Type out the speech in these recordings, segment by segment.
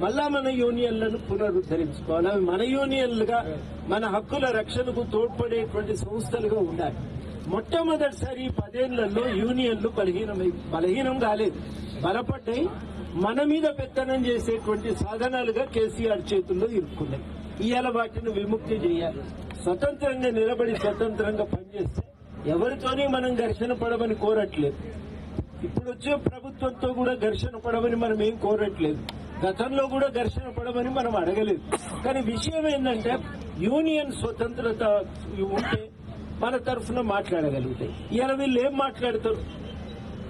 మళ్ళా మన యూనియన్లను పునరుద్ధరించుకోవాలి. అవి మన యూనియన్లుగా మన హక్కుల రక్షణకు తోడ్పడేటువంటి సంస్థలుగా ఉండాలి. మొట్టమొదటిసారి పదేళ్ళలో యూనియన్లు బలహీనమై బలహీనం కాలేదు. బలపడ్డాయి. మన మీద పెత్తనం చేసేటువంటి సాధనాలుగా కేసీఆర్ చేతుల్లో ఇరుక్కున్నాయి. ఇవాళ వాటిని విముక్తి చేయాలి. స్వతంత్రంగా నిలబడి స్వతంత్రంగా పనిచేస్తే ఎవరితోనే మనం ఘర్షణ పడమని కోరట్లేదు. ఇప్పుడు వచ్చే ప్రభుత్వంతో కూడా ఘర్షణ పడమని మనం ఏం కోరట్లేదు. గతంలో కూడా ఘర్షణ పడమని మనం అడగలేదు. కానీ విషయం ఏంటంటే యూనియన్ స్వతంత్రత ఉంటే మన తరఫున మాట్లాడగలుగుతాయి ఇలా వీళ్ళు ఏం మాట్లాడతారు?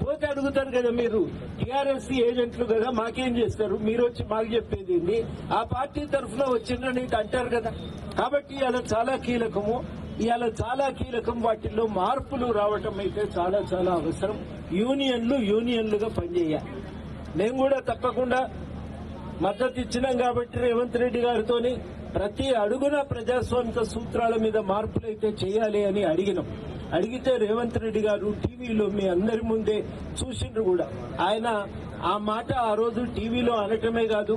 పోతే అడుగుతారు కదా మీరు టీఆర్ఎస్ ఏజెంట్లు కదా మాకేం చేస్తారు? మీరు వచ్చి మాకు చెప్పేది ఏంది? ఆ పార్టీ తరఫున వచ్చిందని అంటారు కదా. కాబట్టి ఇలా చాలా కీలకము. ఇవాళ చాలా కీలకం వాటిల్లో మార్పులు రావటం అయితే చాలా చాలా అవసరం. యూనియన్లు యూనియన్లుగా పనిచేయాలి. మేము కూడా తప్పకుండా మద్దతు ఇచ్చినాం కాబట్టి రేవంత్ రెడ్డి గారితో ప్రతి అడుగున ప్రజాస్వామిక సూత్రాల మీద మార్పులైతే చేయాలి అని అడిగినాం. అడిగితే రేవంత్ రెడ్డి గారు టీవీలో మీ అందరి ముందే చూసిండ్రు కూడా. ఆయన ఆ మాట ఆ రోజు టీవీలో అనటమే కాదు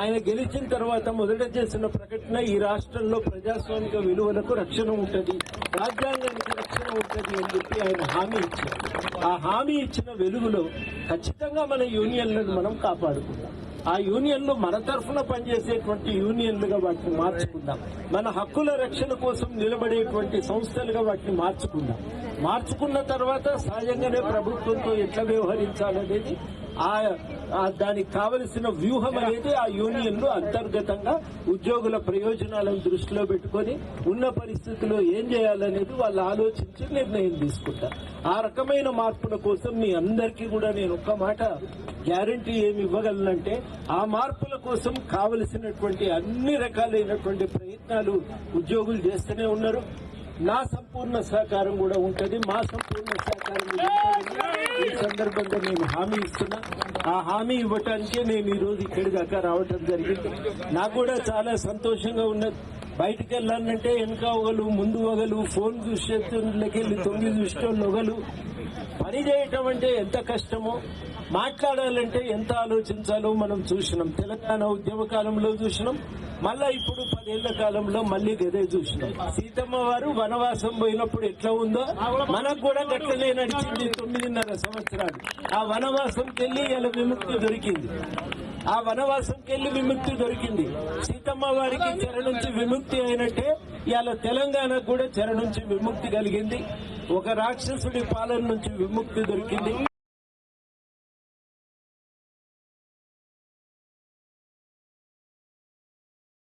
ఆయన గెలిచిన తర్వాత మొదట చేసిన ప్రకటన ఈ రాష్ట్రంలో ప్రజాస్వామిక విలువలకు రక్షణ ఉంటుంది రాజ్యాంగానికి రక్షణ ఉంటుంది అని చెప్పి ఆయన హామీ ఇచ్చారు. ఆ హామీ ఇచ్చిన వెలుగులో ఖచ్చితంగా మన యూనియన్లను మనం కాపాడుకుందాం. ఆ యూనియన్లు మన తరఫున పనిచేసేటువంటి యూనియన్లుగా వాటిని మార్చుకుందాం. మన హక్కుల రక్షణ కోసం నిలబడేటువంటి సంస్థలుగా వాటిని మార్చుకుందాం. మార్చుకున్న తర్వాత సహజంగానే ప్రభుత్వంతో ఎట్లా వ్యవహరించాలనేది ఆ దానికి కావలసిన వ్యూహం అనేది ఆ యూనియన్లు అంతర్గతంగా ఉద్యోగుల ప్రయోజనాలను దృష్టిలో పెట్టుకొని ఉన్న పరిస్థితిలో ఏం చేయాలనేది వాళ్ళు ఆలోచించి నిర్ణయం తీసుకుంటారు. ఆ రకమైన మార్పుల కోసం మీ అందరికీ కూడా నేను ఒక్క మాట గ్యారంటీ ఏమి ఇవ్వగలనంటే ఆ మార్పుల కోసం కావలసినటువంటి అన్ని రకాలైనటువంటి ప్రయత్నాలు ఉద్యోగులు చేస్తూనే ఉన్నారు. నా సంపూర్ణ సహకారం కూడా ఉంటుంది. మా సంపూర్ణ సహకారం ఈ సందర్భంగా నేను హామీ ఇస్తున్నా. ఆ హామీ ఇవ్వటానికే నేను ఈ రోజు ఇక్కడి దాకా రావటం జరిగింది. నాకు కూడా చాలా సంతోషంగా ఉన్నది. బయటికి వెళ్ళాలంటే వెనక ఒకలు ముందు ఒకలు ఫోన్ చూసేళ్ళకెళ్ళి తొంగి చూసేటోళ్ళు ఒకలు పని చేయటం అంటే ఎంత కష్టమో మాట్లాడాలంటే ఎంత ఆలోచించాలో మనం చూసినాం. తెలంగాణ ఉద్యమ కాలంలో చూసినాం. మళ్ళా ఇప్పుడు పదేళ్ళ కాలంలో మళ్ళీ గదే చూసినాం. సీతమ్మ వారు వనవాసం పోయినప్పుడు ఎట్లా ఉందో మనకు కూడా గట్లనే నడిచింది తొమ్మిదిన్నర సంవత్సరాలు. ఆ వనవాసంకి వెళ్ళి ఇలా విముక్తి దొరికింది. ఆ వనవాసంకి వెళ్ళి విముక్తి దొరికింది. సీతమ్మ వారికి చెర నుంచి విముక్తి అయినట్టే ఇవాళ తెలంగాణకు కూడా చెర నుంచి విముక్తి కలిగింది. ఒక రాక్షసుడి పాలన నుంచి విముక్తి దొరికింది.